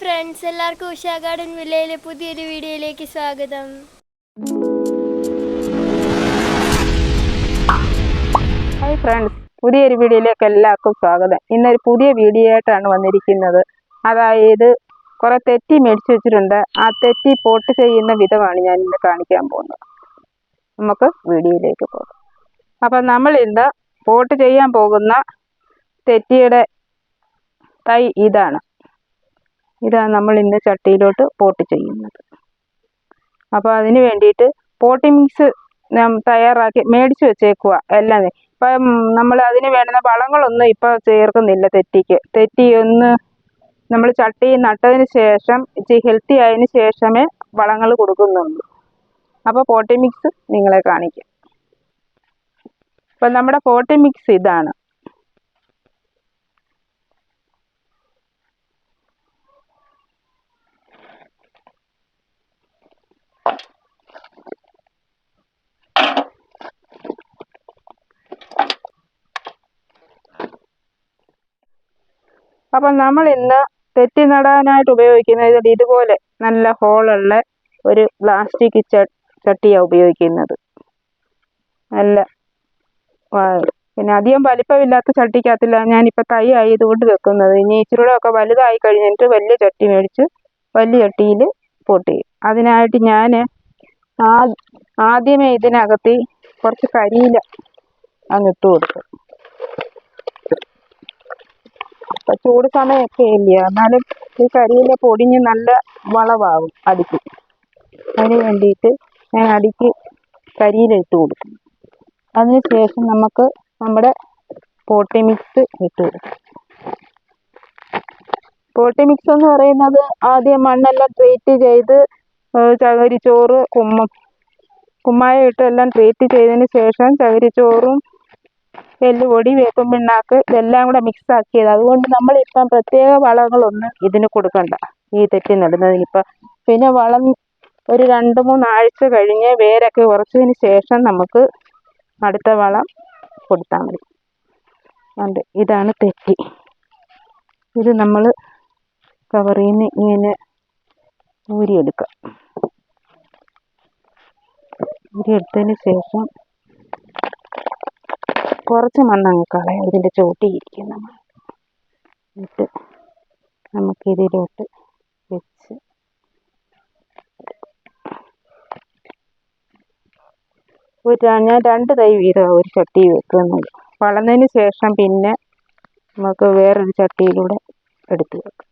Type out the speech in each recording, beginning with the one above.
Friends എല്ലാവർക്കും Usha garden വില്ലയിലെ പുതിയൊരു വീഡിയോയിലേക്ക് സ്വാഗതം. ഹായ് ഫ്രണ്ട്സ് പുതിയൊരു വീഡിയോയിലേക്ക് എല്ലാവർക്കും സ്വാഗതം. ഇന്നൊരു പുതിയ വീഡിയോ ആയിട്ടാണ് വന്നിരിക്കുന്നത്. അതായത് കുറെ തെറ്റി മേടിച്ചു വെച്ചിട്ടുണ്ട്. ആ തെറ്റി പോട്ട് ചെയ്യുന്ന വിധമാണ് ഞാൻ ഇന്ന് കാണിക്കാൻ പോകുന്നത്. നമുക്ക് വീഡിയോയിലേക്ക് പോകാം. അപ്പം നമ്മൾ ഇന്ന് പോട്ട് ചെയ്യാൻ പോകുന്ന തെറ്റിയുടെ തൈ ഇതാണ്. ഇതാണ് നമ്മൾ ഇന്ന് ചട്ടിയിലോട്ട് പോട്ട് ചെയ്യുന്നത്. അപ്പോൾ അതിന് വേണ്ടിയിട്ട് പോട്ടി മിക്സ് തയ്യാറാക്കി മേടിച്ച് വെച്ചേക്കുക എല്ലാം. ഇപ്പം നമ്മൾ അതിന് വേണ്ടുന്ന വളങ്ങളൊന്നും ഇപ്പോൾ ചേർക്കുന്നില്ല തെറ്റിക്ക്. തെറ്റി ഒന്ന് നമ്മൾ ചട്ടി നട്ടതിന് ശേഷം ഇച്ചിരി ഹെൽത്തി ആയതിന് ശേഷമേ വളങ്ങൾ കൊടുക്കുന്നുള്ളൂ. അപ്പോൾ പോട്ടി മിക്സ് നിങ്ങളെ കാണിക്കാം. അപ്പം നമ്മുടെ പോട്ടി മിക്സ് ഇതാണ്. അപ്പം നമ്മൾ ഇന്ന് തെറ്റി നടാനായിട്ട് ഉപയോഗിക്കുന്നത് ഇതുപോലെ നല്ല ഹോളുള്ള ഒരു പ്ലാസ്റ്റിക് ചട്ടിയാണ് ഉപയോഗിക്കുന്നത്. നല്ല പിന്നെ അധികം വലിപ്പമില്ലാത്ത ചട്ടിക്കകത്തില്ല. ഞാനിപ്പോൾ തൈ ആയതുകൊണ്ട് വെക്കുന്നത്. ഇനി ഇച്ചിരൂടെ ഒക്കെ വലുതായി കഴിഞ്ഞിട്ട് വലിയ ചട്ടി മേടിച്ച് വലിയ ചട്ടിയിൽ പോട്ട് അതിനായിട്ട് ഞാൻ ആദ്യമേ ഇതിനകത്ത് കുറച്ച് കരിയില അങ്ങ് ഇട്ട് കൊടുക്കും ഇപ്പൊ ചൂട് സമയമൊക്കെ ഇല്ല? എന്നാലും ഈ കരിയില പൊടിഞ്ഞ് നല്ല വളവാകും അടിക്ക്. അതിന് വേണ്ടിയിട്ട് ഞാൻ അടിക്ക് കരിയില ഇട്ട് കൊടുക്കും. അതിന് ശേഷം നമുക്ക് നമ്മുടെ പോട്ടി മിക്സ് ഇട്ട് കൊടുക്കും. പോട്ടി മിക്സ് എന്ന് പറയുന്നത് ആദ്യം മണ്ണെല്ലാം ട്രീറ്റ് ചെയ്ത് ചകിരിച്ചോറ് കുമ്മ കുമ്മായം ഇട്ട് എല്ലാം ട്രീറ്റ് ചെയ്തതിന് ശേഷം ചകിരിച്ചോറും എല്ലുപൊടി വേപ്പും പിണ്ണാക്ക് ഇതെല്ലാം കൂടെ മിക്സ് ആക്കിയത്. അതുകൊണ്ട് നമ്മൾ ഇപ്പം പ്രത്യേക വളങ്ങളൊന്നും ഇതിന് കൊടുക്കണ്ട. ഈ തെറ്റി നടുന്നതിന് ഇപ്പം പിന്നെ വളം ഒരു രണ്ട് മൂന്നാഴ്ച കഴിഞ്ഞ് വേരൊക്കെ ഉറച്ചതിന് ശേഷം നമുക്ക് അടുത്ത വളം കൊടുത്താൽ മതി. ഉണ്ട് ഇതാണ് തെറ്റി. ഇത് നമ്മൾ കവറിൽ നിന്ന് ഇങ്ങനെ ഊരിയെടുക്കുക. ഊരിയെടുത്തതിന് ശേഷം കുറച്ച് മണ്ണങ്ങ് കളയാം ഇതിന്റെ ചോട്ടിയിരിക്കുന്ന മണ്ണ് എന്നിട്ട് നമുക്കിതിലോട്ട് വെച്ച് ഒരു ഞാൻ രണ്ട് തൈ വീതം ഒരു ചട്ടി വെക്കുന്നത് വളർന്നതിന് ശേഷം പിന്നെ നമുക്ക് വേറൊരു ചട്ടിയിലൂടെ എടുത്ത് വെക്കാം.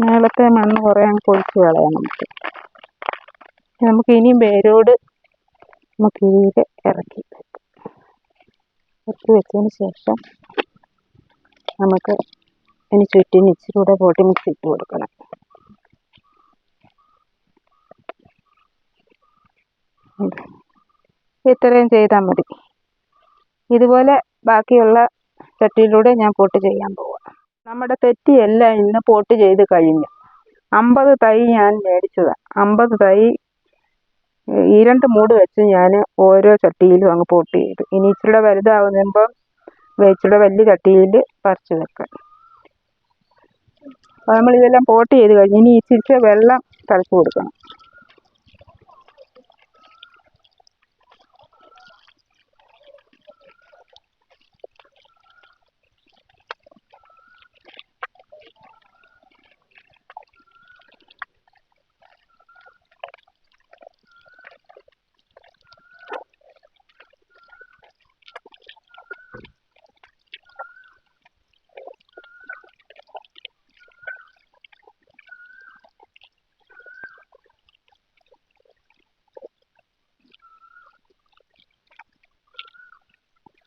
മേളത്തെ മണ്ണ് കുറേ അങ്ങ് പൊളിച്ച് കളയാം നമുക്ക്. നമുക്ക് ഇനിയും വേരോട് നമുക്ക് ഇതിൽ ഇറക്കി ഇറക്കി വെച്ചതിന് ശേഷം നമുക്ക് ഇനി ചുറ്റിന് ഇച്ചിരി കൂടെ പോട്ടി മിക്സ് ഇട്ട് കൊടുക്കണം. ഇത്രയും ചെയ്താൽ മതി. ഇതുപോലെ ബാക്കിയുള്ള ചട്ടിയിലൂടെ ഞാൻ പോട്ട് ചെയ്യാൻ പോവാം. നമ്മുടെ തെറ്റിയെല്ലാം ഇന്ന് പോട്ട് ചെയ്ത് കഴിഞ്ഞു. അമ്പത് തൈ ഞാൻ മേടിച്ചതാണ് അമ്പത് തൈ ഈ രണ്ട് മൂട് വെച്ച് ഞാൻ ഓരോ ചട്ടിയിലും അങ്ങ് പോട്ട് ചെയ്തു. ഇനി ഇച്ചിരിയുടെ വലുതാവുമ്പം ഇച്ചിരി വലിയ ചട്ടിയിൽ പറിച്ച് വെക്കാം. അപ്പോൾ നമ്മൾ ഇതെല്ലാം പോട്ട് ചെയ്ത് കഴിഞ്ഞ് ഇനി ഇച്ചിരി വെള്ളം തളിച്ച് കൊടുക്കണം.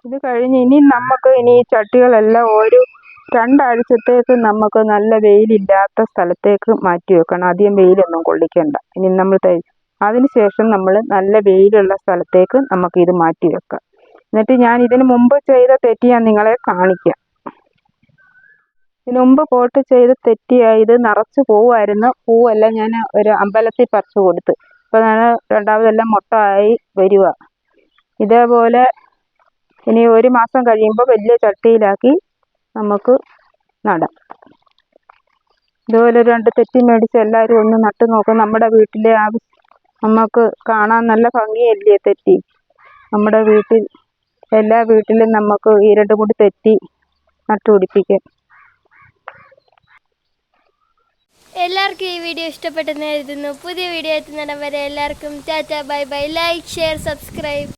ഇത് കഴിഞ്ഞ് ഇനി നമുക്ക് ഇനി ഈ ചട്ടികളെല്ലാം ഒരു രണ്ടാഴ്ചത്തേക്ക് നമുക്ക് നല്ല വെയിലില്ലാത്ത സ്ഥലത്തേക്ക് മാറ്റി വെക്കണം. അധികം വെയിലൊന്നും കൊള്ളിക്കണ്ട. ഇനി നമ്മൾ തൈ അതിന് ശേഷം നമ്മൾ നല്ല വെയിലുള്ള സ്ഥലത്തേക്ക് നമുക്ക് ഇത് മാറ്റി വെക്കാം. എന്നിട്ട് ഞാൻ ഇതിന് മുമ്പ് ചെയ്ത തെറ്റ് ഞാൻ നിങ്ങളെ കാണിക്കാം. ഇതിനു മുമ്പ് പോട്ട് ചെയ്ത് തെറ്റിയായത് നിറച്ച് പൂവായിരുന്നു. പൂവെല്ലാം ഞാൻ ഒരു അമ്പലത്തിൽ പറിച്ചു കൊടുത്ത്. ഇപ്പം ഞാൻ രണ്ടാമതെല്ലാം മൊട്ട ആയി വരിക. ഇതേപോലെ ഇനി ഒരു മാസം കഴിയുമ്പോൾ വലിയ ചട്ടിയിലാക്കി നമുക്ക് നടാം. ഇതുപോലെ രണ്ട് തെറ്റി മേടിച്ച് എല്ലാവരും ഒന്ന് നട്ടു നോക്കും നമ്മുടെ വീട്ടിലെ ആവശ്യം നമുക്ക് കാണാൻ നല്ല ഭംഗിയല്ലേ തെറ്റി? നമ്മുടെ വീട്ടിൽ എല്ലാ വീട്ടിലും നമുക്ക് ഈ രണ്ടും കൂടി തെറ്റി നട്ടുപിടിപ്പിക്കാം എല്ലാവർക്കും ഈ വീഡിയോ ഇഷ്ടപ്പെട്ടെന്ന് എഴുതുന്നു പുതിയ വീഡിയോ എത്തുന്നിടം വരെ എല്ലാവർക്കും tata bye bye. Like share subscribe